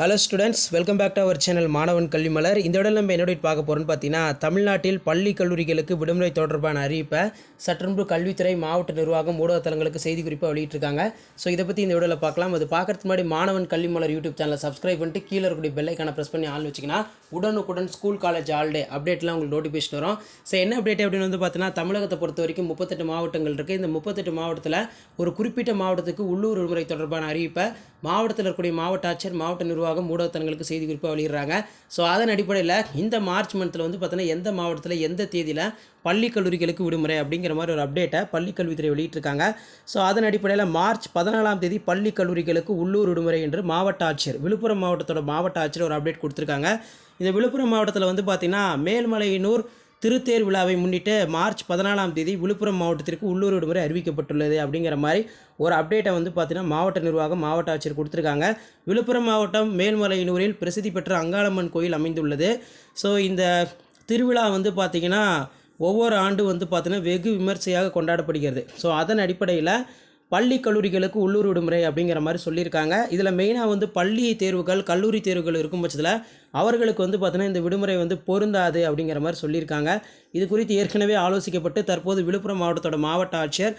Hello students welcome back to our channel மாணவன் கல்வி மலர் இந்த இடம் நம்ம என்னோட பார்க்க போகிறோம்னு பார்த்தீங்கன்னா தமிழ்நாட்டில் பள்ளி கல்லூரிகளுக்கு விடுமுறை தொடர்பான அறிவிப்பை சற்றுமுன்பு கல்வித்துறை மாவட்ட நிர்வாகம் ஊடகத்தலங்களுக்கு செய்தி குறிப்பாக வெளியிட்டிருக்காங்க. ஸோ இதை பற்றி இந்த வீடியோவில் பார்க்கலாம். அது பார்க்கறதுக்கு முன்னாடி மாணவன் கல்வி மலர் யூடியூப் சேனலை சப்ஸ்கிரைப் பண்ணிட்டு கீழே இருக்கக்கூடிய பெல்லைக்கான ப்ரெஸ் பண்ணி ஆள் வச்சிங்கன்னா உடனுக்குடன் ஸ்கூல் காலேஜ் ஆல்டே அப்டேட்லாம் உங்களுக்கு நோட்டிஃபிகேஷன் வரும். ஸோ என்ன அப்டேட் அப்படின்னு வந்து பார்த்தீங்கன்னா தமிழகத்தை பொறுத்த வரைக்கும் முப்பத்தெட்டு மாவட்டங்கள் இருக்குது இந்த முப்பத்தெட்டு மாவட்டத்தில் ஒரு குறிப்பிட்ட மாவட்டத்துக்கு உள்ளூர் விடுமுறை தொடர்பான அறிவிப்பை மாவட்டத்தில் இருக்கக்கூடிய மாவட்ட ஆட்சியர் மாவட்ட நிர்வாகம் மூடத்தனங்களுக்கு செய்தி குறிப்பாக வெளியிடுறாங்க. ஸோ அதன் அடிப்படையில் இந்த மார்ச் மந்தில் வந்து பார்த்தீங்கன்னா எந்த மாவட்டத்தில் எந்த தேதியில் பள்ளி கல்லூரிகளுக்கு விடுமுறை அப்படிங்கிற மாதிரி ஒரு அப்டேட்டை பள்ளி கல்வித்துறை வெளியிட்டிருக்காங்க. ஸோ அதன் அடிப்படையில் மார்ச் பதினாலாம் தேதி பள்ளி கல்லூரிகளுக்கு உள்ளூர் விடுமுறை என்று மாவட்ட ஆட்சியர் விழுப்புரம் மாவட்டத்தோட மாவட்ட ஆட்சியர் ஒரு அப்டேட் கொடுத்துருக்காங்க. இந்த விழுப்புரம் மாவட்டத்தில் வந்து பார்த்திங்கன்னா மேல்மலையனூர் திருத்தேர் விழாவை முன்னிட்டு மார்ச் பதினாலாம் தேதி விழுப்புரம் மாவட்டத்திற்கு உள்ளூர் விடுமுறை அறிவிக்கப்பட்டுள்ளது அப்படிங்கிற மாதிரி ஒரு அப்டேட்டை வந்து பார்த்தீங்கன்னா மாவட்ட நிர்வாகம் மாவட்ட ஆட்சியர் கொடுத்துருக்காங்க. விழுப்புரம் மாவட்டம் மேல்மலையனூரில் பிரசித்தி பெற்ற அங்காளம்மன் கோயில் அமைந்துள்ளது. ஸோ இந்த திருவிழா வந்து பார்த்திங்கன்னா ஒவ்வொரு ஆண்டு வந்து பார்த்தீங்கன்னா வெகு விமர்சையாக கொண்டாடப்படுகிறது. ஸோ அதன் அடிப்படையில் பள்ளி கல்லூரிகளுக்கு உள்ளூர் விடுமுறை அப்படிங்கிற மாதிரி சொல்லியிருக்காங்க. இதில் மெயினாக வந்து பள்ளி தேர்வுகள் கல்லூரி தேர்வுகள் இருக்கும் பட்சத்தில் அவர்களுக்கு வந்து பார்த்தீங்கன்னா இந்த விடுமுறை வந்து பொருந்தாது அப்படிங்கிற மாதிரி சொல்லியிருக்காங்க. இது குறித்து ஏற்கனவே ஆலோசிக்கப்பட்டு தற்போது விழுப்புரம் மாவட்டத்தோட மாவட்ட ஆட்சியர்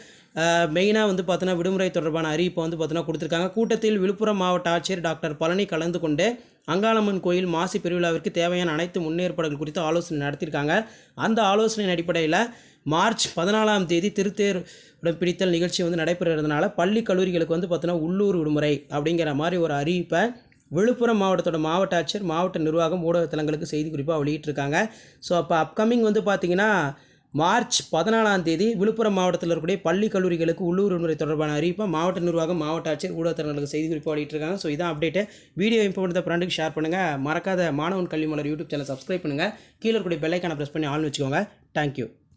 மெயினாக வந்து பார்த்தீங்கன்னா விடுமுறை தொடர்பான அறிவிப்பை வந்து பார்த்தீங்கன்னா கொடுத்துருக்காங்க. கூட்டத்தில் விழுப்புரம் மாவட்ட ஆட்சியர் டாக்டர் பழனி கலந்து கொண்டு அங்காளம்மன் கோயில் மாசி பெருவிழாவிற்கு தேவையான அனைத்து முன்னேற்பாடுகள் குறித்து ஆலோசனை நடத்தியிருக்காங்க. அந்த ஆலோசனையின் அடிப்படையில் மார்ச் பதினாலாம் தேதி திருத்தேர் உடன் பிடித்தல் நிகழ்ச்சி வந்து நடைபெறுறதுனால பள்ளி கல்லூரிகளுக்கு வந்து பார்த்தோன்னா உள்ளூர் விடுமுறை அப்படிங்கிற மாதிரி ஒரு அறிவிப்பை விழுப்புரம் மாவட்டத்தோட மாவட்ட ஆட்சியர் மாவட்ட நிர்வாகம் ஊடகத்தலங்களுக்கு செய்தி குறிப்பாக வெளியிட்டிருக்காங்க. ஸோ அப்போ அப்கமிங் வந்து பார்த்திங்கன்னா மார்ச் பதினாலாம் தேதி விழுப்புரம் மாவட்டத்தில் இருக்கக்கூடிய பள்ளி கல்லூரிகளுக்கு உள்ளூர் விடுமுறை தொடர்பான அறிவிப்பை மாவட்ட நிர்வாகம் மாவட்ட ஆட்சியர் ஊடகத்தலங்களுக்கு செய்தி குறிப்பாக வெளியிட்டிருக்காங்க. ஸோ இதான் அப்டேட்டு வீடியோ இம்பார்ட்டன் ஃப்ரெண்டுக்கு ஷேர் பண்ணுங்கள் மறக்காத மாணவன் கல்வி மலர் யூடியூப் சேனல் சப்ஸ்கிரைப் பண்ணுங்கள் கீழே இருக்கக்கூடிய பெல்லைக்கான ப்ரெஸ் பண்ணி ஆள்னு வச்சுக்கோங்க. தேங்க்யூ